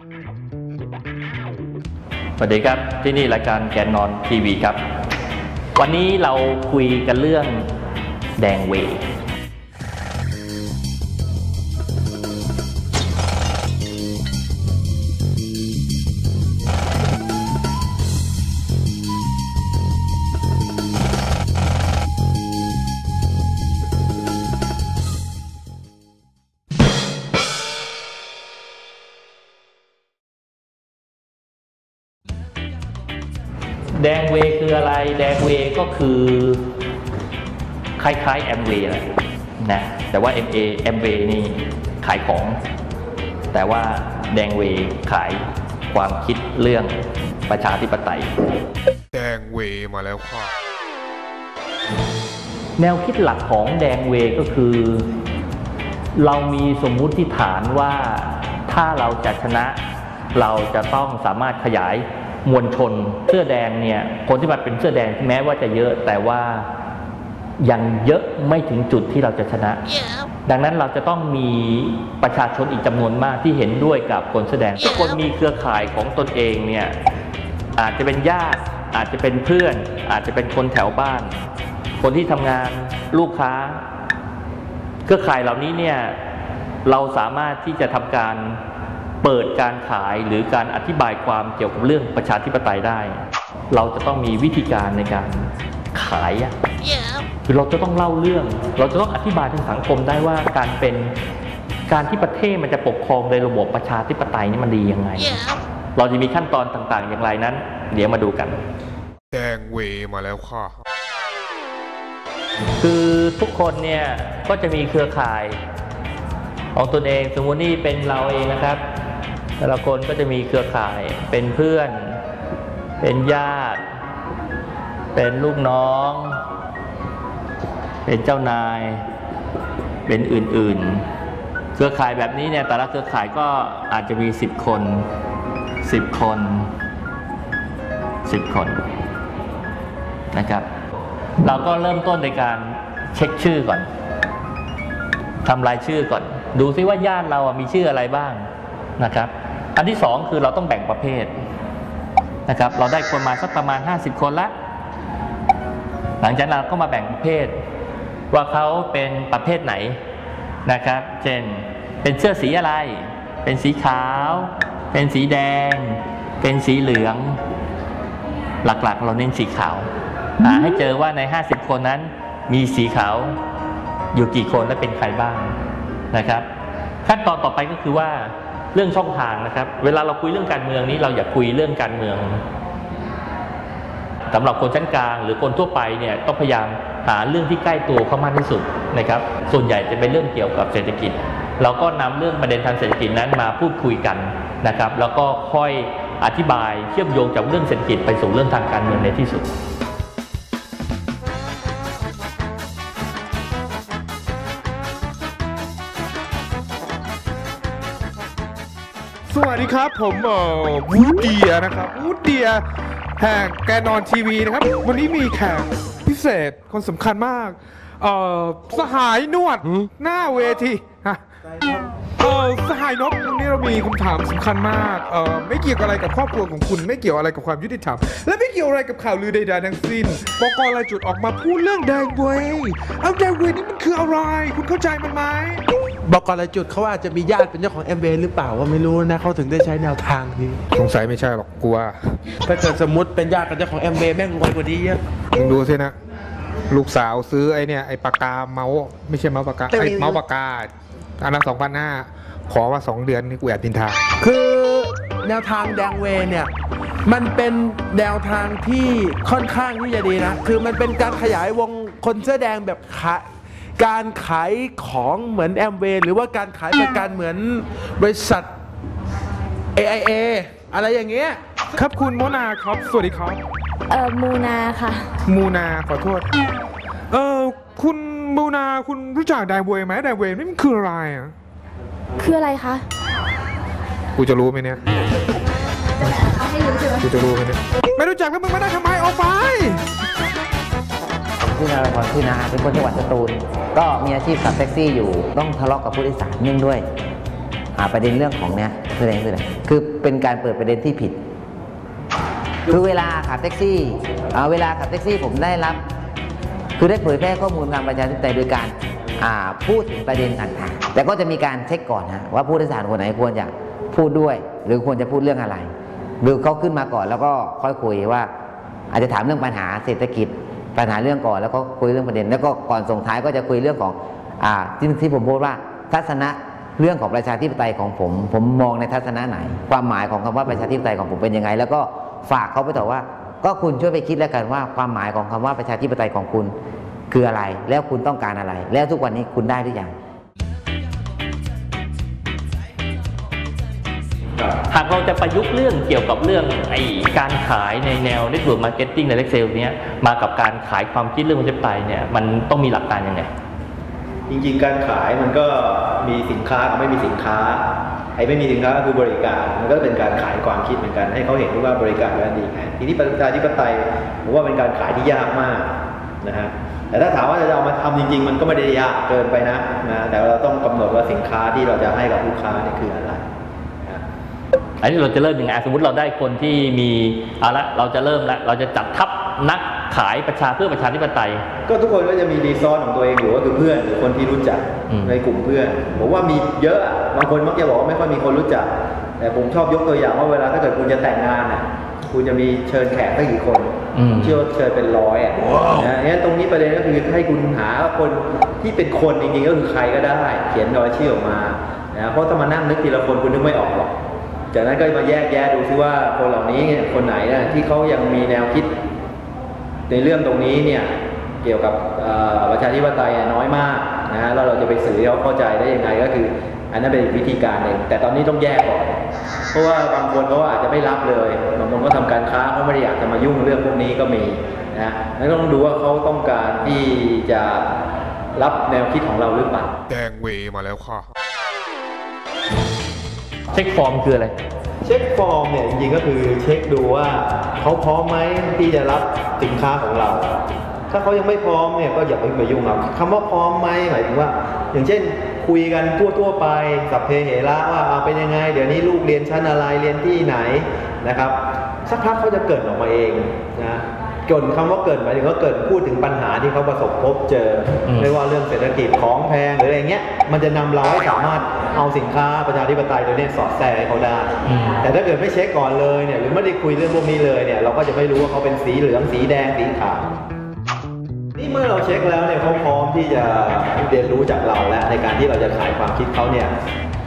สวัสดีครับ ที่นี่รายการแกนนอนทีวีครับ วันนี้เราคุยกันเรื่องแดงเว เวย์ก็คือ คล้ายๆแอมเวย์แหละนะแต่ว่า MA แอมเวย์นี่ขายของ แต่ว่าแดงเวย์ขายความคิดเรื่องประชาธิปไตย แดงเวมาแล้วค่ะ แนวคิดหลักของแดงเวย์ก็คือ เรามีสมมุติฐานว่าถ้าเราจะชนะ เราจะต้องสามารถขยาย มวลชนเสื้อแดงเนี่ยคนที่มาเป็นเสื้อแดงแม้ว่าจะเยอะแต่ว่ายังเยอะไม่ถึงจุดที่เราจะชนะดังนั้นเราจะต้องมีประชาชนอีกจำนวนมากที่เห็นด้วยกับคนแสอแดงทุกคนมีเครือข่ายของตนเองเนี่ยอาจจะเป็นญาติ อาจจะเป็นเพื่อน อาจจะเป็นคนแถวบ้าน คนที่ทำงานลูกค้า เครือข่ายเหล่านี้เนี่ยเราสามารถที่จะทำการ เปิดการขายหรือการอธิบายความเกี่ยวกับเรื่องประชาธิปไตยได้ เราจะต้องมีวิธีการในการขายอะคือเราจะต้องเล่าเรื่อง เราจะต้องอธิบายทางสังคมได้ว่าการเป็นการที่ประเทศมันจะปกครองในระบบประชาธิปไตยนี่มันดียังไง เราจะมีขั้นตอนต่างๆ อย่างไรนั้น เดี๋ยวมาดูกันแดงเวมาแล้วค่ะ คือทุกคนเนี่ยก็จะมีเครือข่ายของตนเองสมมตินี่เป็นเราเองนะครับ แต่ละคนก็จะมีเครือข่ายเป็นเพื่อน เป็นญาติ เป็นลูกน้อง เป็นเจ้านาย เป็นอื่นๆ เครือข่ายแบบนี้เนี่ยแต่ละเครือข่ายก็อาจจะมี 10 คน 10 คน 10 คนนะครับ เราก็เริ่มต้นในการเช็คชื่อก่อนทำรายชื่อก่อน ดูซิว่าญาติเราอะมีชื่ออะไรบ้างนะครับ อันที่สองคือเราต้องแบ่งประเภทนะครับ เราได้คนมาสักประมาณ 50 คนละ หลังจากนั้นเราก็มาแบ่งประเภท ว่าเขาเป็นประเภทไหนนะครับ เช่น เป็นเสื้อสีอะไร เป็นสีขาว เป็นสีแดง เป็นสีเหลือง หลักๆ เราเน้นสีขาวหาให้เจอว่าใน 50 คนนั้นมีสีขาวอยู่กี่คนและเป็นใครบ้างนะครับ ขั้นตอนต่อไปก็คือว่า เรื่องช่องทางนะครับ เวลาเราคุยเรื่องการเมืองนี้เราอย่าคุยเรื่องการเมืองสำหรับคนชั้นกลางหรือคนทั่วไปเนี่ยต้องพยายามหาเรื่องที่ใกล้ตัวเข้ามากที่สุดนะครับ ส่วนใหญ่จะเป็นเรื่องเกี่ยวกับเศรษฐกิจ เราก็นำเรื่องประเด็นทางเศรษฐกิจนั้นมาพูดคุยกันนะครับ แล้วก็ค่อยอธิบายเชื่อมโยงจากเรื่องเศรษฐกิจไปสู่เรื่องทางการเมืองในที่สุด ดีครับ ผมเอ่อวูดเดียนะครับวูดเดียแห่งแกนนอนทีวีนะครับ วันนี้มีแขกพิเศษคนสำคัญมาก เอ่อสหายนวดหน้าเวทีฮะเออสหายนกวันนี้เรามีคำถามสำคัญมากเออไม่เกี่ยวกับอะไรกับครอบครัวของคุณ ไม่เกี่ยวอะไรกับความยุติธรรมและไม่เกี่ยวอะไรกับข่าวลือใดๆทั้งสิ้นบกรายจุดออกมาพูดเรื่องแดงเวยเอาแดงเวยนี่มันคืออะไร คุณเข้าใจมันไหม บอกก่อนเลยจุดเขาอาจจะมีญาติเป็นเจ้าของแอมเบหรือเปล่าก็ไม่รู้นะเขาถึงได้ใช้แนวทางนี้สงสัยไม่ใช่หรอกกลัวถ้าเกิดสมมติเป็นญาติกับเจ้าของแอมเบแม่งรวยกว่านี้เยอะมึงดูสินะลูกสาวซื้อไอ้เนี่ยไอ้ปากกาเมาส์ไม่ใช่เมาส์ปากกาไอ้เมาส์ปากกาอันละสองพันห้าขอว่าสองเดือนนี่กูแอบดินทาคือแนวทางแดงเวย์เนี่ยมันเป็นแนวทางที่ค่อนข้างที่จะดีนะ คือมันเป็นการขยายวงคนเสื้อแดงแบบขาย การขายของเหมือนแอมเวย์หรือว่าการขายประกันเหมือนบริษัท AIA อะไรอย่างเงี้ยครับคุณโมนาครับ สวัสดีครับ เอ่อมูนาค่ะ มูนาขอโทษ เออคุณมูนาคุณรู้จักไดเวย์ไหมไดเวย์นี่มันคืออะไรอะ คืออะไรคะ กูจะรู้ไหมเนี่ย กูจะรู้ไหมเนี่ย ไม่รู้จักแล้วมึงมาได้ทำไมออกไปชื่อ นาพรชื่อนาเป็นคนจังหวัดสตูล ก็มีอาชีพขับแท็กซี่อยู่ ต้องทะเลาะกับผู้โดยสารเนื่องด้วยอ่าประเด็นเรื่องของเนี้ยแสดงคืออะไรคือเป็นการเปิดประเด็นที่ผิด คือเวลาขับแท็กซี่อ่าเวลาขับแท็กซี่ผมได้รับ คือได้เผยแพร่ข้อมูลงานประชาธิปไตยโดยการอ่าพูดถึงประเด็นต่างๆ แต่ก็จะมีการเช็คก่อนฮะว่าผู้โดยสารคนไหนควรจะพูดด้วย หรือควรจะพูดเรื่องอะไร หรือเขาขึ้นมาก่อนแล้วก็ค่อยคุยว่า อาจจะถามเรื่องปัญหาเศรษฐกิจ ปัญหาเรื่องก่อนแล้วก็คุยเรื่องประเด็น แล้วก็ก่อนส่งท้ายก็จะคุยเรื่องของอ่าที่ที่ผมพูดว่าทัศนะเรื่องของประชาธิปไตยของผม ผมมองในทัศนะไหน ความหมายของคำว่าประชาธิปไตยของผมเป็นยังไง แล้วก็ฝากเขาไปต่อว่า ก็คุณช่วยไปคิดแล้วกันว่า ความหมายของคำว่าประชาธิปไตยของคุณ คืออะไร แล้วคุณต้องการอะไร แล้วทุกวันนี้คุณได้หรือยัง หากเราจะประยุกต์เรื่องเกี่ยวกับเรื่องไอการขายในแนว Network Marketing ใน Excel เนี้ยมากับการขายความคิดเรื่องประชาธิปไตเนี่ยมันต้องมีหลักการยังไง จริงๆ การขายมันก็มีสินค้ากับไม่มีสินค้าไอ้ไม่มีสินค้าก็คือบริการมันก็เป็นการขายความคิดเหมือนกัน ให้เขาเห็นว่าบริการแล้วดีไงทีนี้ประชาธิปไตยผมว่าเป็นการขายที่ยากมากนะฮะแต่ถ้าถามว่าจะเอามาทำจริง ๆ มันก็ไม่ได้ยากเกินไปนะนะแต่เราต้องกำหนดว่าสินค้าที่เราจะให้กับลูกค้านี่คืออะไร อันนี้เราจะเริ่มยังไงอะสมมติเราได้คนที่มีเอาละเราจะเริ่มละเราจะจัดทัพนักขายประชาเพื่อประชาธิปไตย ก็ทุกคนก็จะมีรีซอสของตัวเองอยู่ก็คือเพื่อนหรือคนที่รู้จักอืมในกลุ่มเพื่อนผมว่ามีเยอะอะบางคนมักจะบอกว่าไม่ค่อยมีคนรู้จัก แต่ผมชอบยกตัวอย่างว่าเวลาถ้าเกิดคุณจะแต่งงานอะคุณจะมีเชิญแขกตั้งกี่คนอืมผมเชื่อว่าเชิญเป็นร้อยอะนะงั้นตรงนี้ประเด็นก็คือให้คุณหาคนที่เป็นคนจริงๆก็คือใครก็ได้ เขียนรายชื่อออกมานะเพราะถ้ามานั่งนึกทีละคนคุณนึกไม่ออกหรอก จากนั้นก็มาแยกแยะดูซิว่าคนเหล่านี้เนี่ยคนไหนนะที่เขายังมีแนวคิด ในเรื่องตรงนี้เนี่ยเกี่ยวกับประชาธิปไตยน้อยมากนะฮะแล้วเราจะไปสื่อเขาเข้าใจได้ยังไงก็คือ อันนั้นเป็นวิธีการหนึ่งแต่ตอนนี้ต้องแยกก่อนเพราะว่าบางคนเขาอาจจะไม่รับเลยบางคนก็ทำการค้าเขาไม่ได้อยากจะมายุ่งเรื่องพวกนี้ก็มีนะฮะแล้วต้องดูว่าเขาต้องการที่จะรับแนวคิดของเราหรือเปล่าแดงเวมาแล้วค่ะ เช็คฟอร์มคืออะไร เช็คฟอร์มเนี่ยจริงๆก็คือเช็คดูว่าเขาพร้อมไหมที่จะรับสินค้าของเรา ถ้าเขายังไม่พร้อมเนี่ยก็อย่าไปไปยุ่งครับคำว่าพร้อมไหมหมายถึงว่า อย่างเช่น คุยกันทั่วๆไปสัพเพเหระว่าเอาเป็นยังไง เดี๋ยวนี้ลูกเรียนชั้นอะไรเรียนที่ไหนนะครับสักพักเขาจะเกิดออกมาเองนะเกิดคำว่าเกิดหมายถึงว่าเกิดพูดถึงปัญหาที่เขาประสบพบเจออมไม่ว่าเรื่องเศรษฐกิจของแพงหรืออะไรเงี้ย มันจะนำเราให้สามารถ เอาสินค้าประชาธิปไตยตัวเนี้ยสอดแทรกให้เขาได้อืมแต่ถ้าเกิดไม่เช็คก่อนเลยเนี่ยหรือไม่ได้คุยเรื่องพวกนี้เลยเนี่ยเราก็จะไม่รู้ว่าเขาเป็นสีเหลืองสีแดงสีขาวนี่เมื่อเราเช็คแล้วเนี่ยเขาพร้อมที่จะเรียนรู้จากเราแล้วในการที่เราจะขายความคิดเขาเนี่ย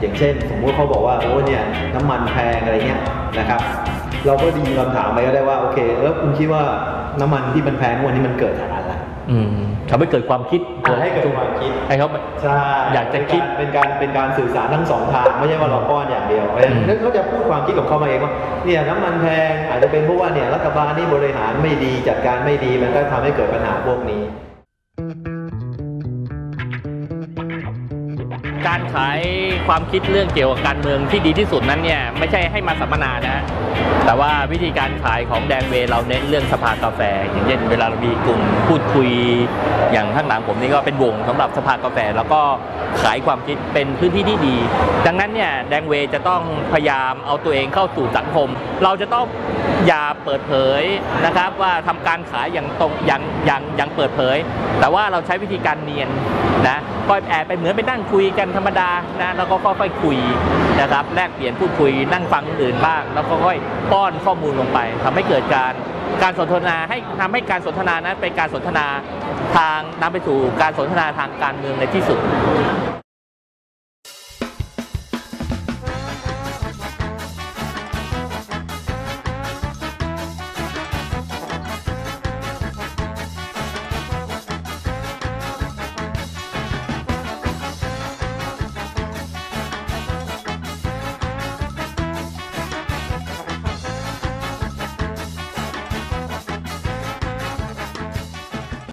อย่างเช่น สมมุติเขาบอกว่าโอ้เนี่ยน้ำมันแพงอะไรเงี้ยนะครับ เราก็ดีคำถามไปก็ได้ว่าโอเค แล้วคุณคิดว่าน้ำมันที่มันแพงทุกวันนี้มันเกิดจากอะไร อืมทำให้เกิดความคิดอ่าให้เกิดความคิดให้เขาใช่อยากจะคิดเป็นการเป็นการสื่อสารทั้งสองทางไม่ใช่ว่าเราป้อนอย่างเดียวเพราะฉะนั้นอืมนึกเขาจะพูดความคิดของเขามาเองว่าเนี่ยน้ำมันแพงอาจจะเป็นเพราะว่าเนี่ยรัฐบาลนี่บริหารไม่ดีจัดการไม่ดีมันก็ทำให้เกิดปัญหาพวกนี้ การขายความคิดเรื่องเกี่ยวกับการเมืองที่ดีที่สุดนั้นเนี่ยไม่ใช่ให้มาสัมมนานะแต่ว่าวิธีการขายของแดนเวเราเน้นเรื่องสภากาแฟ อย่างเช่นเวลาเรามีกลุ่มพูดคุยอย่างข้างหลังผมนี่ก็เป็นวงสำหรับสภากาแฟ แล้วก็ขายความคิดเป็นพื้นที่ที่ดี ดังนั้นเนี่ยแดงเวจะต้องพยายามเอาตัวเองเข้าสู่สังคม เราจะต้องอย่าเปิดเผยนะครับว่าทำการขายอย่างตรงอย่างอย่างอย่างเปิดเผย แต่ว่าเราใช้วิธีการเนียนนะก็แอบไปเหมือนไปนั่งคุยกันธรรมดานะแล้วก็ค่อยๆคุยนะครับแลกเปลี่ยนพูดคุยนั่งฟังคนอื่นบ้าง แล้วก็ค่อยป้อนข้อมูลลงไปทำให้เกิดการการสนทนาให้ทำให้การสนทนานั้นเป็นการสนทนาทางนำไปสู่การสนทนาทางการเมืองในที่สุด